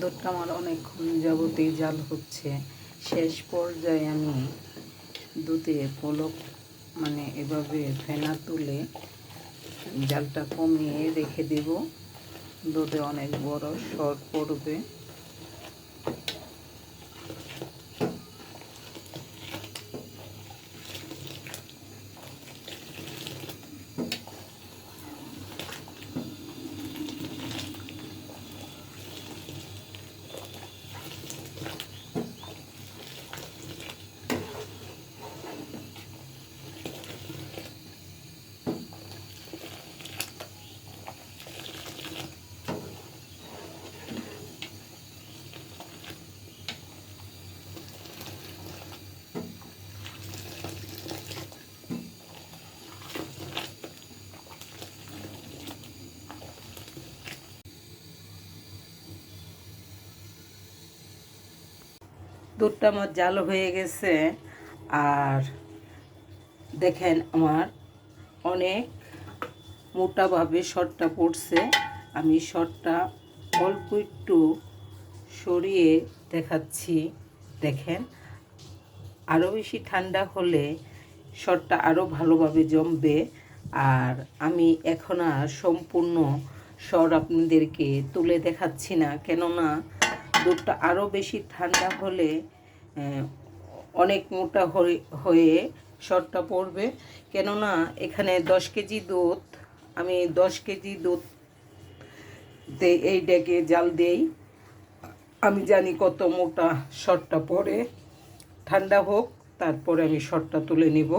দুধটা আমার অনেকক্ষণ যাবতীয় জাল হচ্ছে। শেষ পর্যায়ে আমি দুধে পলক মানে এভাবে ফেনা তুলে জালটা কমিয়ে রেখে দেব। দুধে অনেক বড় সর পড়বে। দুধটা আমার জাল হয়ে গেছে আর দেখেন আমার অনেক মোটাভাবে শটটা পড়ছে। আমি শটটা অল্প একটু সরিয়ে দেখাচ্ছি। দেখেন আরও বেশি ঠান্ডা হলে শটটা আরও ভালোভাবে জমবে। আর আমি এখন আর সম্পূর্ণ স্বর আপনাদেরকে তুলে দেখাচ্ছি না, কেননা দুধটা আরও বেশি ঠান্ডা হলে অনেক মোটা হয়ে- হয়ে শরটা পড়বে। কেননা এখানে দশ কেজি দুধ, আমি দশ কেজি দুধ এই ডেকে জাল দেই। আমি জানি কত মোটা শরটা পড়ে। ঠান্ডা হোক, তারপরে আমি শরটা তুলে নিব।